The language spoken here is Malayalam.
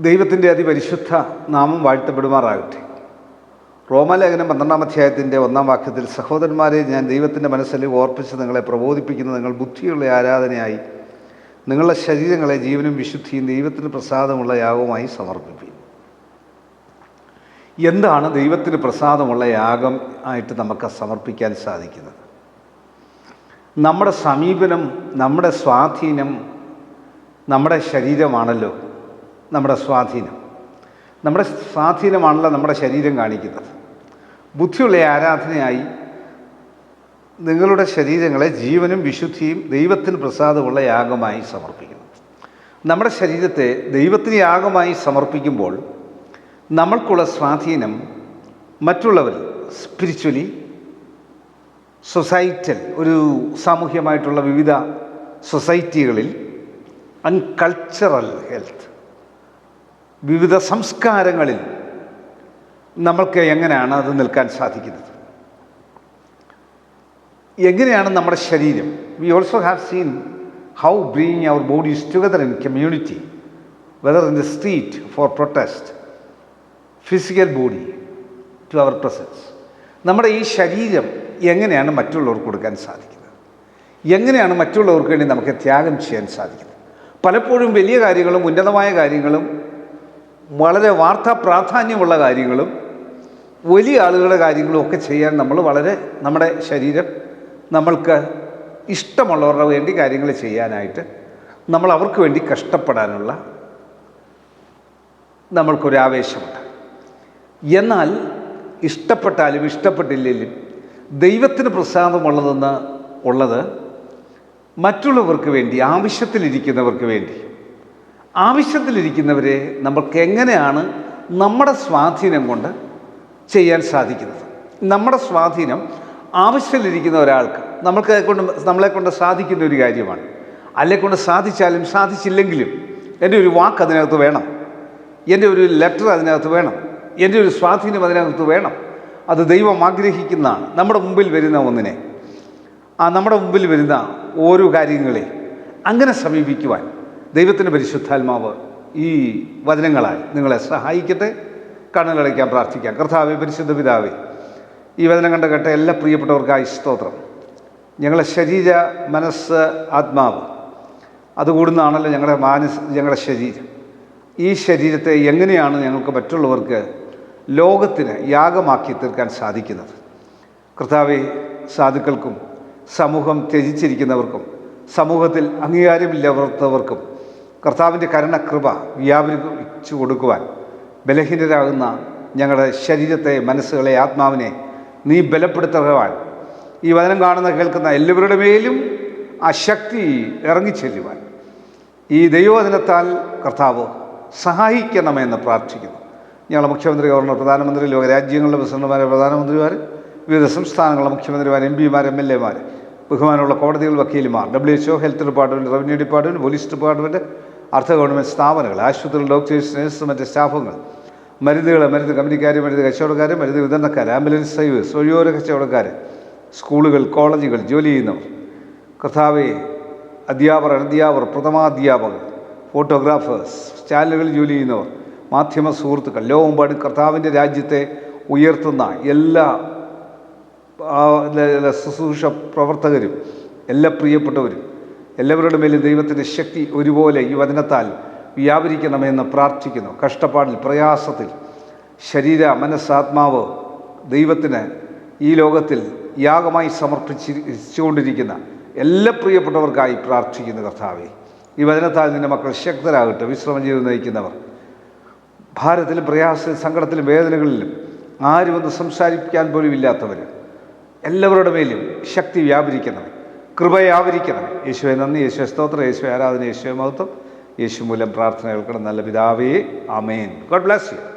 ദൈവത്തിന്റെ അതിപരിശുദ്ധ നാമം വാഴ്ത്തപ്പെടുമാറാകട്ടെ. റോമാലേഖനം പന്ത്രണ്ടാം അധ്യായത്തിന്റെ ഒന്നാം വാക്യത്തിൽ സഹോദരന്മാരെ ഞാൻ ദൈവത്തിന്റെ മനസ്സിൽ ഓർപ്പിച്ച് നിങ്ങളെ പ്രബോധിപ്പിക്കുന്ന നിങ്ങൾ ബുദ്ധിയുള്ള ആരാധനയായി നിങ്ങളുടെ ശരീരങ്ങളെ ജീവനും വിശുദ്ധിയും ദൈവത്തിന് പ്രസാദമുള്ള യാഗവുമായി സമർപ്പിപ്പിക്കും എന്താണ് ദൈവത്തിന് പ്രസാദമുള്ള യാഗം ആയിട്ട് നമുക്ക് സമർപ്പിക്കാൻ സാധിക്കുന്നത്? നമ്മുടെ സമീപനം നമ്മുടെ സ്വാധീനം നമ്മുടെ ശരീരമാണല്ലോ. നമ്മുടെ സ്വാധീനം. നമ്മുടെ സ്വാധീനമാണല്ലോ നമ്മുടെ ശരീരം കാണിക്കുന്നത്. ബുദ്ധിയുള്ള ആരാധനയായി നിങ്ങളുടെ ശരീരങ്ങളെ ജീവനും വിശുദ്ധിയും ദൈവത്തിന് പ്രസാദമുള്ള യാഗമായി സമർപ്പിക്കുന്നു. നമ്മുടെ ശരീരത്തെ ദൈവത്തിന് യാഗമായി സമർപ്പിക്കുമ്പോൾ നമ്മൾക്കുള്ള സ്വാധീനം മറ്റുള്ളവർ സ്പിരിച്വലി സൊസൈറ്റൽ ഒരു സാമൂഹ്യമായിട്ടുള്ള വിവിധ സൊസൈറ്റികളിൽ അൺകൾച്ചറൽ ഹെൽത്ത് വിവിധ സംസ്കാരങ്ങളിൽ നമ്മൾക്ക് എങ്ങനെയാണ് അത് നിൽക്കാൻ സാധിക്കുന്നത്? എങ്ങനെയാണ് നമ്മുടെ ശരീരം? We also have seen how bring our bodies together in community whether in the street for protest physical body to our presence നമ്മുടെ ഈ ശരീരം എങ്ങനെയാണ് മറ്റുള്ളവർക്ക് കൊടുക്കാൻ സാധിക്കുന്നത്? എങ്ങനെയാണ് മറ്റുള്ളവർക്ക് വേണ്ടി നമുക്ക് ത്യാഗം ചെയ്യാൻ സാധിക്കുന്നത്? പലപ്പോഴും വലിയ കാര്യങ്ങളും ഉന്നതമായ കാര്യങ്ങളും വളരെ വാർത്താ പ്രാധാന്യമുള്ള കാര്യങ്ങളും വലിയ ആളുകളുടെ കാര്യങ്ങളും ഒക്കെ ചെയ്യാൻ നമ്മൾ വളരെ നമ്മുടെ ശരീരം നമ്മൾക്ക് ഇഷ്ടമുള്ളവരുടെ വേണ്ടി കാര്യങ്ങൾ ചെയ്യാനായിട്ട് നമ്മൾ അവർക്ക് വേണ്ടി കഷ്ടപ്പെടാനുള്ള നമ്മൾക്കൊരു ആവേശമുണ്ട്. എന്നാൽ ഇഷ്ടപ്പെട്ടാലും ഇഷ്ടപ്പെട്ടില്ലെങ്കിലും ദൈവത്തിന് പ്രസാദമുള്ളതെന്ന് ഉള്ളത് മറ്റുള്ളവർക്ക് വേണ്ടി ആവശ്യത്തിലിരിക്കുന്നവർക്ക് വേണ്ടി ആവശ്യത്തിലിരിക്കുന്നവരെ നമ്മൾക്ക് എങ്ങനെയാണ് നമ്മുടെ സ്വാധീനം കൊണ്ട് ചെയ്യാൻ സാധിക്കുന്നത്? നമ്മുടെ സ്വാധീനം ആവശ്യത്തിലിരിക്കുന്ന ഒരാൾക്ക് നമ്മൾക്ക് കൊണ്ട് നമ്മളെ കൊണ്ട് സാധിക്കുന്ന ഒരു കാര്യമാണ്. അല്ലെ കൊണ്ട് സാധിച്ചാലും സാധിച്ചില്ലെങ്കിലും എന്റെ ഒരു വാക്ക് അതിനകത്ത് വേണം. എന്റെ ഒരു ലെറ്റർ അതിനകത്ത് വേണം. എന്റെ ഒരു സ്വാധീനം അതിനകത്ത് വേണം. അത് ദൈവം ആഗ്രഹിക്കുന്നതാണ്. നമ്മുടെ മുമ്പിൽ വരുന്ന ഒന്നിനെ. ആ നമ്മുടെ മുമ്പിൽ വരുന്ന ഓരോ കാര്യങ്ങളെ അങ്ങനെ സമീപിക്കുവാൻ ദൈവത്തിന്റെ പരിശുദ്ധാത്മാവ് ഈ വചനങ്ങളായി നിങ്ങളെ സഹായിക്കട്ടെ. കണ്ണുകളടയ്ക്കാൻ പ്രാർത്ഥിക്കാം. കർത്താവെ പരിശുദ്ധ പിതാവേ ഈ വചനം കണ്ട കേട്ട എല്ലാ പ്രിയപ്പെട്ടവർക്കായി സ്തോത്രം. ഞങ്ങളെ ശരീര മനസ്സ് ആത്മാവ് അതുകൂടുന്നതാണല്ലോ ഞങ്ങളുടെ മാനസ് ഞങ്ങളുടെ ശരീരം. ഈ ശരീരത്തെ എങ്ങനെയാണ് ഞങ്ങൾക്ക് മറ്റുള്ളവർക്ക് ലോകത്തിന് യാഗമാക്കി തീർക്കാൻ സാധിക്കുന്നത്? കർത്താവെ സാധുക്കൾക്കും സമൂഹം ത്യജിച്ചിരിക്കുന്നവർക്കും സമൂഹത്തിൽ അംഗീകാരമില്ലാത്തവർക്കും കർത്താവിന്റെ കരുണകൃപ വ്യാപരിച്ചു കൊടുക്കുവാൻ ബലഹീനരാകുന്ന ഞങ്ങളുടെ ശരീരത്തെ മനസ്സുകളെ ആത്മാവിനെ നീ ബലപ്പെടുത്തുവാൻ. ഈ വചനം കാണുന്ന കേൾക്കുന്ന എല്ലാവരുടെ മേലും ആ ശക്തി ഇറങ്ങിച്ചെല്ലുവാൻ. ഈ ദൈവവചനത്താൽ കർത്താവ് സഹായിക്കണമെന്ന് പ്രാർത്ഥിക്കുന്നു. ഞങ്ങളുടെ മുഖ്യമന്ത്രി ഗവർണർ പ്രധാനമന്ത്രി ലോകരാജ്യങ്ങളുടെ പ്രസിഡന്റുമാരെ പ്രധാനമന്ത്രിമാർ വിവിധ സംസ്ഥാനങ്ങളുടെ മുഖ്യമന്ത്രിമാർ എം പിമാർ എം എൽ എമാർ ബഹുമാനമുള്ള കോടതികൾ വക്കീലുമാർ W HO health department revenue department police department അർദ്ധ ഗവൺമെന്റ് സ്ഥാപനങ്ങൾ ആശുപത്രികൾ ഡോക്ടേഴ്സ് നേഴ്സ് മറ്റ് സ്റ്റാഫുകൾ മരുന്നുകൾ മരുന്ന് കമ്പനിക്കാർ മരുന്ന് കച്ചവടക്കാർ മരുന്ന് വിതരണക്കാർ ആംബുലൻസ് സർവീസ് ഒഴിയോര കച്ചവടക്കാർ സ്കൂളുകൾ കോളേജുകൾ ജോലി ചെയ്യുന്നവർ കർത്താവെ അധ്യാപകർ അനധ്യാപകർ പ്രഥമാധ്യാപകർ ഫോട്ടോഗ്രാഫേഴ്സ് ചാനലുകളിൽ ജോലി ചെയ്യുന്നവർ മാധ്യമ സുഹൃത്തുക്കൾ ലോകമെമ്പാടും കർത്താവിന്റെ രാജ്യത്തെ ഉയർത്തുന്ന എല്ലാ ശുശ്രൂഷ പ്രവർത്തകരും എല്ലാ പ്രിയപ്പെട്ടവരും എല്ലാവരുടെ മേലും ദൈവത്തിന്റെ ശക്തി ഒരുപോലെ ഈ വചനത്താൽ വ്യാപരിക്കണമെന്ന് പ്രാർത്ഥിക്കുന്നു. കഷ്ടപ്പാടിൽ പ്രയാസത്തിൽ ശരീര മനസ്സാത്മാവ് ദൈവത്തിന് ഈ ലോകത്തിൽ യാഗമായി സമർപ്പിച്ചിരിച്ചുകൊണ്ടിരിക്കുന്ന എല്ലാ പ്രിയപ്പെട്ടവർക്കായി പ്രാർത്ഥിക്കുന്നു കർത്താവെ. ഈ വചനത്താൽ നിന്റെ മക്കൾ ശക്തരാകട്ടെ. വിശ്രമം ചെയ്ത് നയിക്കുന്നവർ. ഭാരത്തിലും പ്രയാസത്തിലും സങ്കടത്തിലും വേദനകളിലും ആരും ഒന്ന് സംസാരിക്കാൻ പോലും ഇല്ലാത്തവർ എല്ലാവരുടെ മേലും ശക്തി വ്യാപരിക്കണം. കൃപയാവരിക്കണമേ യേശുവെ നന്ദി. യേശുവെ സ്തോത്രം. യേശുവെ ആരാധന. യേശുവെ മഹത്വം. യേശു മൂലം പ്രാർത്ഥന കേൾക്കണം. നല്ല പിതാവേ. Amen God bless you.